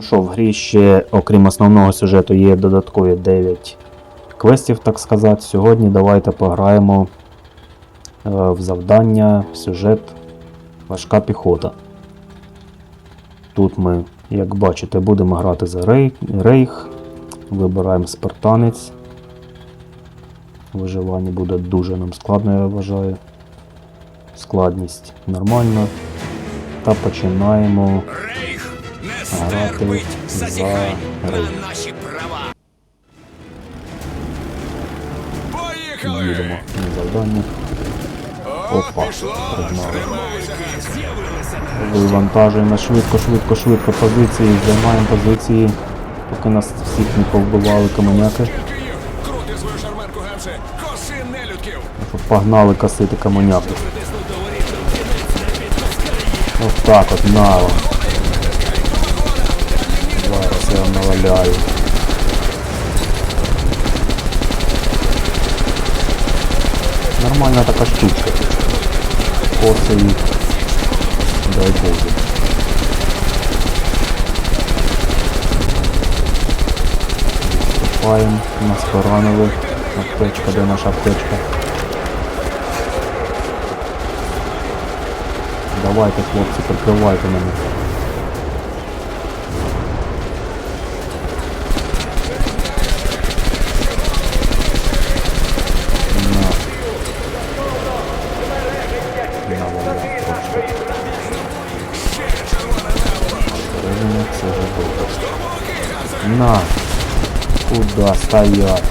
Що в грі ще, окрім основного сюжету, є додаткові 9 квестів, так сказати. Сьогодні давайте пограємо е, в завдання, в сюжет Важка піхота. Тут ми, як бачите, будемо грати за рей, рейх. Вибираємо спартанець. Виживання буде дуже нам складно, я вважаю. Складність нормальна. Та починаємо. Стерпить за зазіхань на наші права. Їдемо Поїхали! на завдання. Опа, Ганс! Вивантажуємо швидко, швидко, швидко позиції, займаємо позиції, поки нас всіх не повбивали каменяки. Погнали косити каменяки. Ось так от нало. Зараз я вам наваляю. Нормальна така штучка. Коси їх. Дай Боже. Відступаємо, нас поранили. Аптечка, де наша аптечка? Давайте, хлопці, прикривайте мене. На! Куда стоять?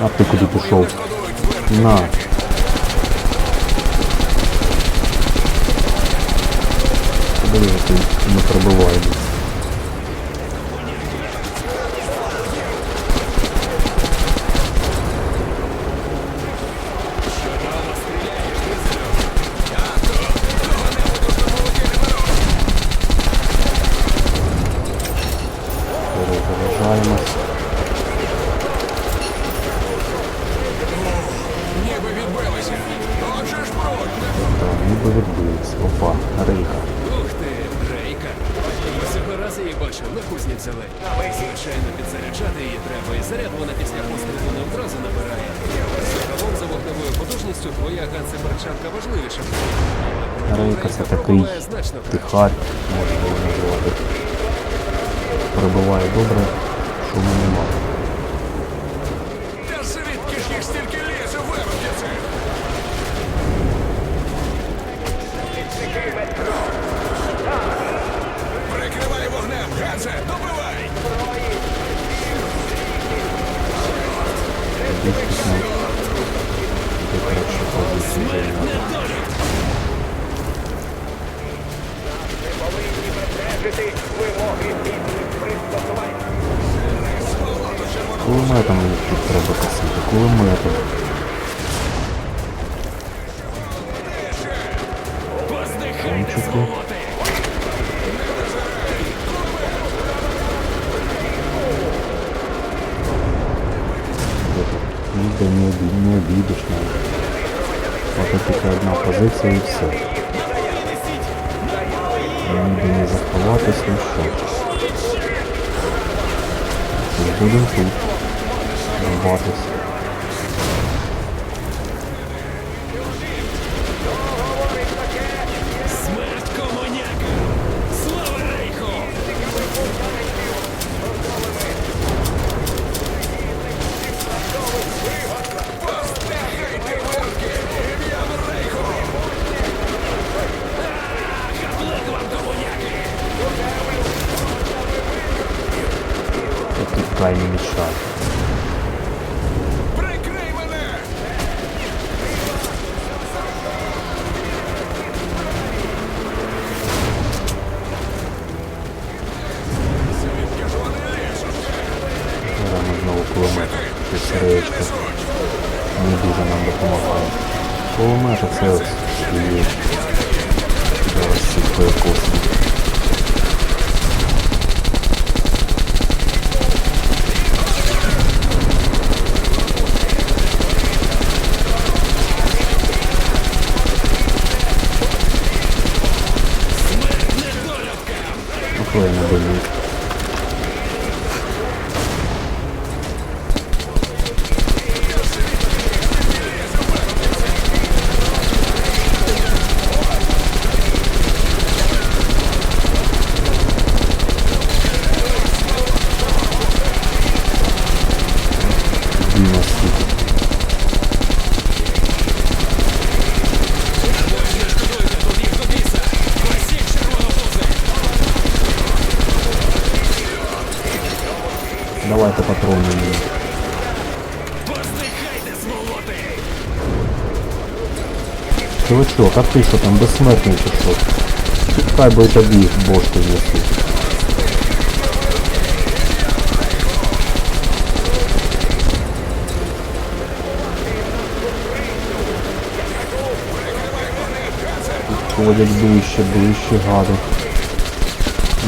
А ти куди пішов? На. Подиви, як він не пробиває. Бачив, на кузні взяли. Звичайно, підзаряджати її треба, і заряд вона після пострілу не одразу набирає. Загалом за вогневою потужністю твоя ганце перчатка важливіша. Рейка це такий пробиває тихар, можна його називати. Прибиває добре, шуму немає. Позиції зайняти. Кулеметом їх тут треба косити, кулеметом. Кончики. Ніде не, обі- не обійдеш навіть. Ото тільки одна позиція і все. Ніде не заховатись, ну що. Будемо тут. Рватись. Тут край не мішає. Прикрий мене! Звідки ж вони лізуть? Рано знову кулемет. Щось сердечко. Не дуже нам допомагає. Кулемет це ось є. Чувачок, а ти що там безсмертний чи що? Хай би тобі їх бошки знесуть. Ходять ближче, ближче гади.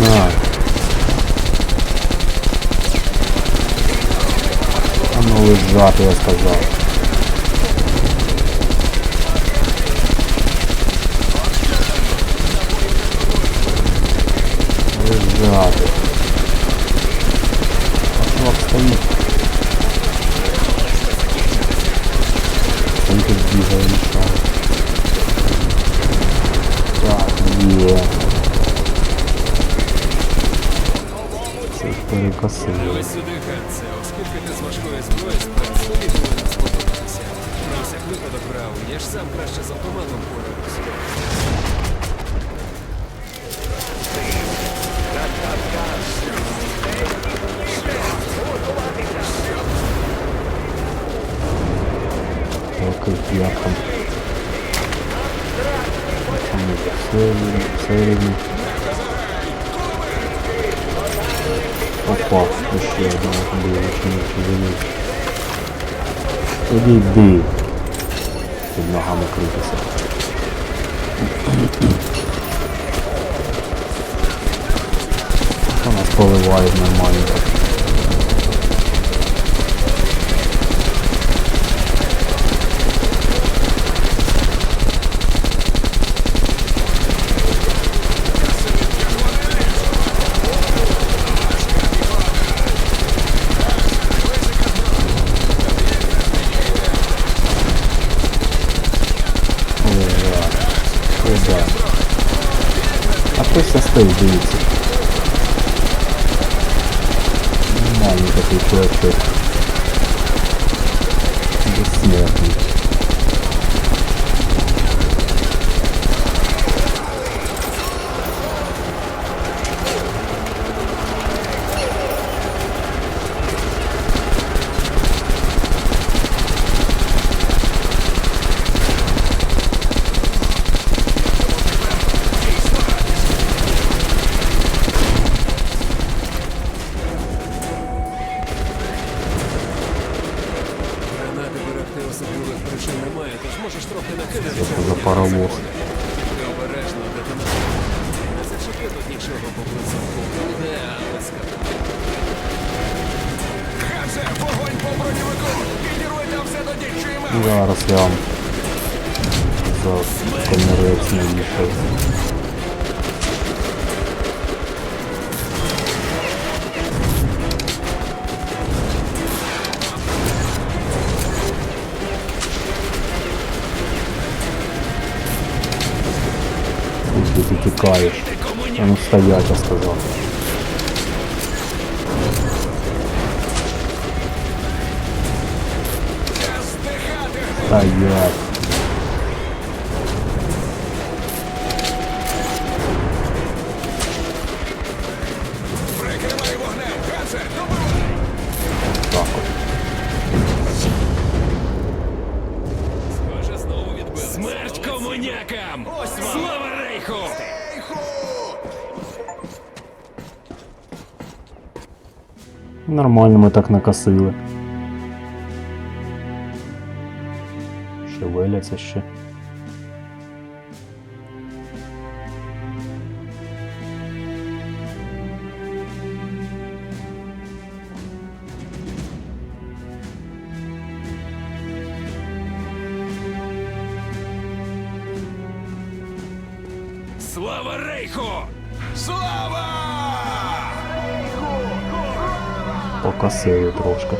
На. А ну лежати, я сказав. А чувак стоїть. Він тут бігає мішає. Так, є. Це Ханце, оскільки ти з важкої зброї справ, повинен сподобатися. Про всяк випадок брав, я ж сам краще з автоматом пораюсь. Серії, серії. Опа, ще одна чи живі. Тоді йди. Під ногами крутися. Та нас нормально все дивіться. Нормальний такий чувачок. Зараз я вам за комірець навішаю. Куди ти тікаєш? А ну стоять, я сказав. Стоять. Прикривай вогнем! Хансе, добивай! Так. Схоже, знову відбили. Смерть комунякам! Слава рейху! Нормально ми так накосили. появляться ще. Слава рейху! Слава! Покосив трошки.